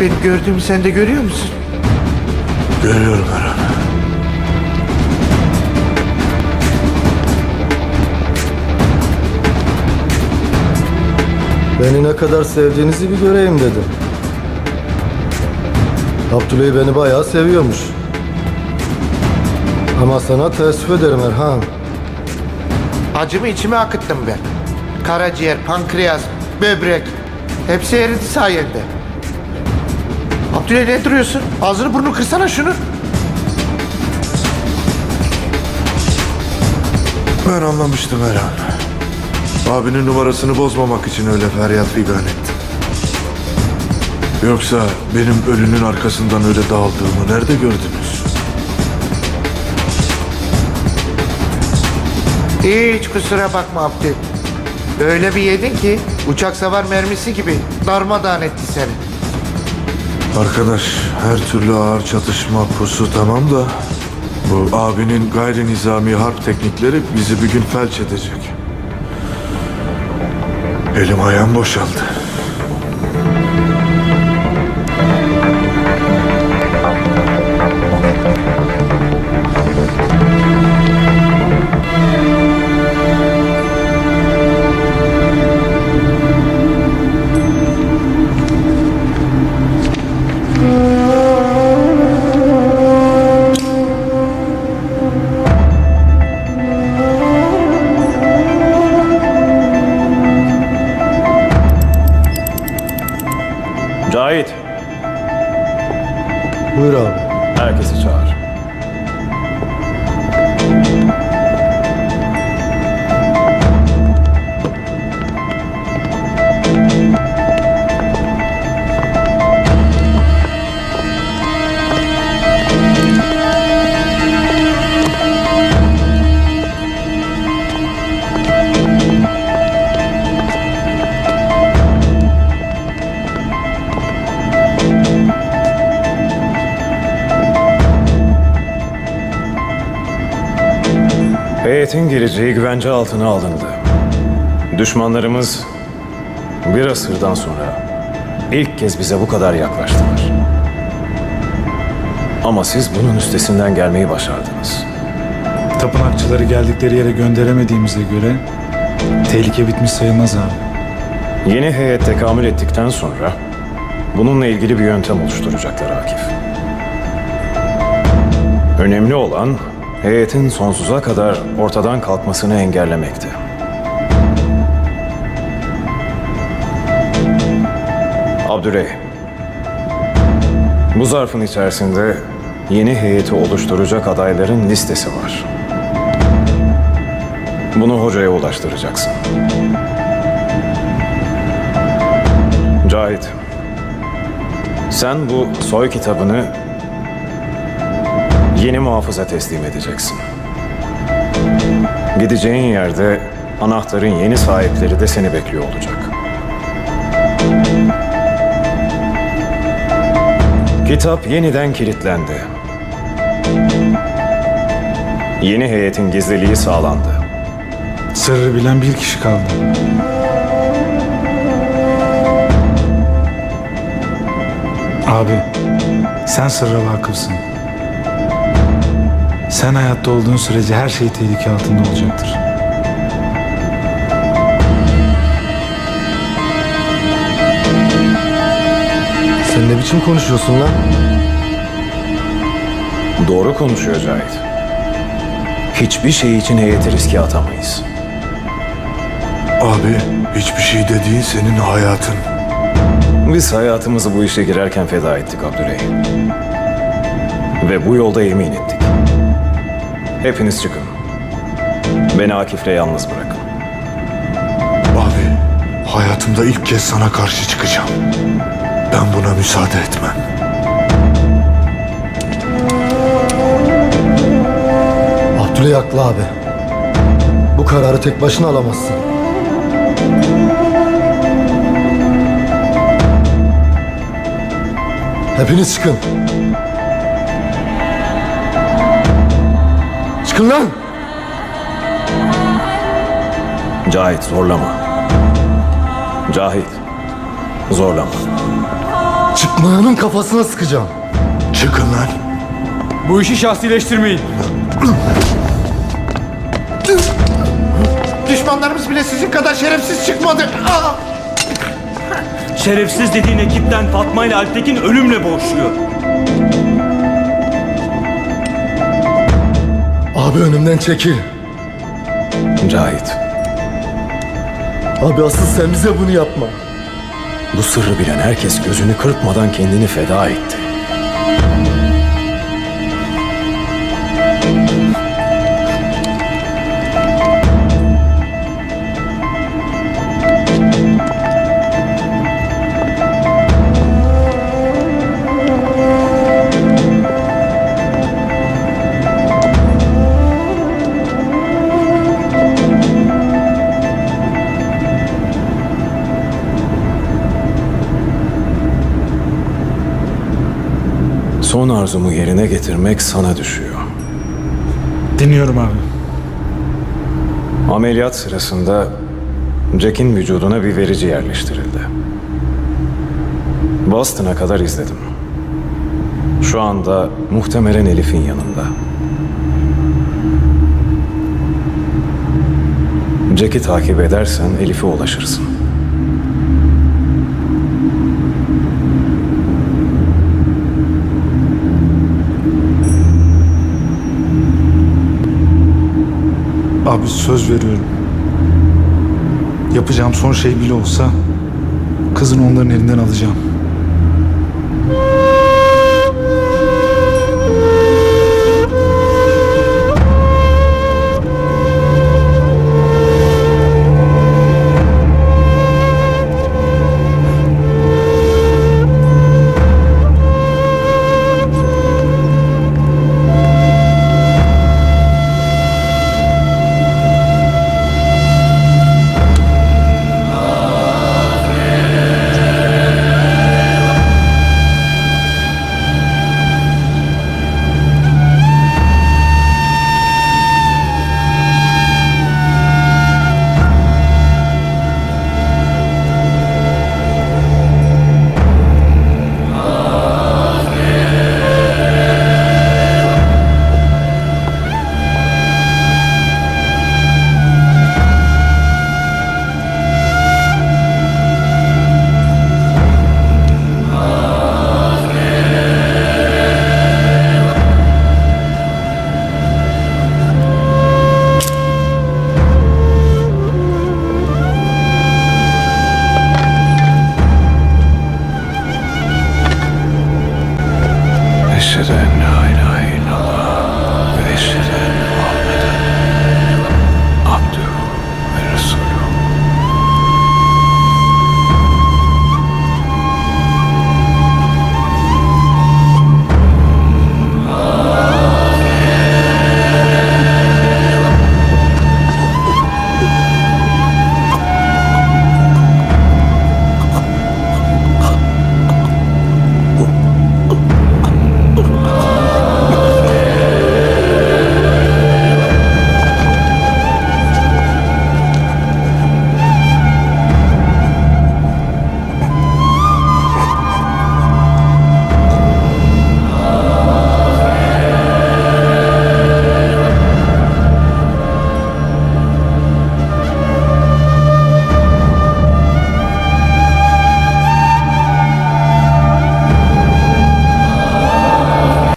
Benim gördüğümü sen de görüyor musun? Görüyorum Erhan. Beni ne kadar sevdiğinizi bir göreyim dedim. Abdüley beni bayağı seviyormuş. Ama sana teessüf ederim Erhan. Acımı içime akıttım ben. Karaciğer, pankreas, böbrek. Hepsi eridi sayende. Abdülay ne duruyorsun? Ağzını burnunu kırsana şunu. Ben anlamıştım Erhan. Abinin numarasını bozmamak için öyle feryat figan ettim. Yoksa benim ölünün arkasından öyle dağıldığımı nerede gördünüz? Hiç kusura bakma Abdül. Öyle bir yedin ki uçak savar mermisi gibi darmadağın etti seni. Arkadaş her türlü ağır çatışma pusu tamam da bu abinin gayri nizami harp teknikleri bizi bir gün felç edecek. Elim ayağım boşaldı. Cahit, Buyur abi. herkesi çağır. Heyetin geleceği güvence altına alındı. Düşmanlarımız bir asırdan sonra ilk kez bize bu kadar yaklaştılar. Ama siz bunun üstesinden gelmeyi başardınız. Tapınakçıları geldikleri yere gönderemediğimize göre tehlike bitmiş sayılmaz abi. Yeni heyet tekamül ettikten sonra bununla ilgili bir yöntem oluşturacaklar Akif. Önemli olan heyetin sonsuza kadar ortadan kalkmasını engellemekti. Abdüley, bu zarfın içerisinde yeni heyeti oluşturacak adayların listesi var. Bunu hocaya ulaştıracaksın. Cahit, sen bu soy kitabını yeni muhafıza teslim edeceksin. Gideceğin yerde anahtarın yeni sahipleri de seni bekliyor olacak. Kitap yeniden kilitlendi. Yeni heyetin gizliliği sağlandı. Sırrı bilen bir kişi kaldı. Abi, sen sırra vakıfsın. Sen hayatta olduğun sürece her şey tehlike altında olacaktır. Sen ne biçim konuşuyorsun lan? Doğru konuşuyor Cahit. Hiçbir şey için heyeti riske atamayız. Abi hiçbir şey dediğin senin hayatın. Biz hayatımızı bu işe girerken feda ettik Abdüley. Ve bu yolda emin ettik. Hepiniz çıkın. Beni Akif'le yalnız bırakın. Abi hayatımda ilk kez sana karşı çıkacağım. Ben buna müsaade etmem. Abdüley haklı abi. Bu kararı tek başına alamazsın. Hepiniz çıkın. Çıkın lan! Cahit zorlama. Cahit zorlama. Çıkmayanın kafasına sıkacağım. Çıkın lan. Bu işi şahsileştirmeyin. Düşmanlarımız bile sizin kadar şerefsiz çıkmadı. Aa! Şerefsiz dediğin ekipten Fatma ile Alptekin ölümle boğuşuyor. Abi önümden çekil. Cahit, Abi asıl sen bize bunu yapma. bu sırrı bilen herkes gözünü kırpmadan kendini feda etti. Arzumu yerine getirmek sana düşüyor. Dinliyorum abi. Ameliyat sırasında Jack'in vücuduna bir verici yerleştirildi. Boston'a kadar izledim. Şu anda muhtemelen Elif'in yanında. Jack'i takip edersen Elif'e ulaşırsın. Abi söz veriyorum. Yapacağım son şey bile olsa kızını onların elinden alacağım.